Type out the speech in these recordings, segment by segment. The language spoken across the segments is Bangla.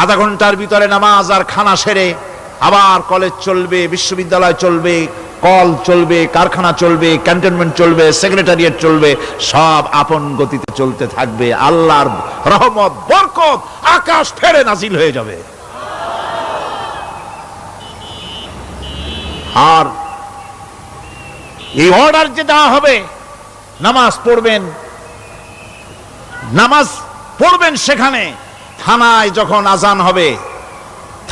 আধা ঘণ্টার ভিতরে নামাজ আর খানা সেরে আবার কলেজ চলবে, বিশ্ববিদ্যালয় চলবে কল চলবে, কারখানা চলবে ক্যান্টনমেন্ট চলবে সেক্রেটারিয়েট চলবে, সব আপন গতিতে চলতে থাকবে। আল্লাহর রহমত, বরকত, আকাশ ফেরে নাজিল হয়ে যাবে। আর এই অর্ডার যে দেওয়া হবে, নামাজ পড়বেন নামাজ পড়বেন সেখানে থানায় যখন আজান হবে,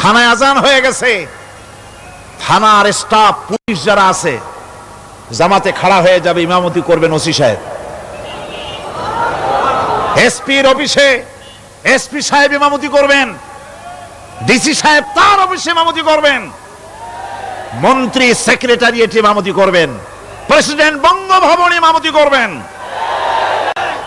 থানায় আজান হয়ে গেছে, থানার স্টাফ, পুলিশ যারা আছে, জামাতে খাড়া হয়ে যাবে, ইমামতি করবেন ওসি সাহেব। এসপির অফিসে এসপি সাহেব ইমামতি করবেন, ডিসি সাহেব তার অফিসে ইমামতি করবেন, মন্ত্রী সেক্রেটারিয়েট ইমামতি করবেন, প্রেসিডেন্ট বঙ্গভবন ইমামতি করবেন।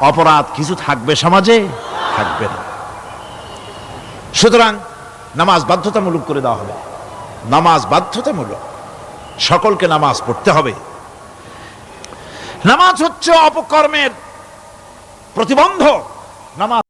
অপরাধ কিছু থাকবে সমাজে? থাকবে না। সুতরাং নামাজ বাধ্যতামূলক করে দেওয়া হবে। নামাজ বাধ্যতামূলক। সকলকে নামাজ পড়তে হবে। নামাজ হচ্ছে অপকর্মের প্রতিবন্ধ নামাজ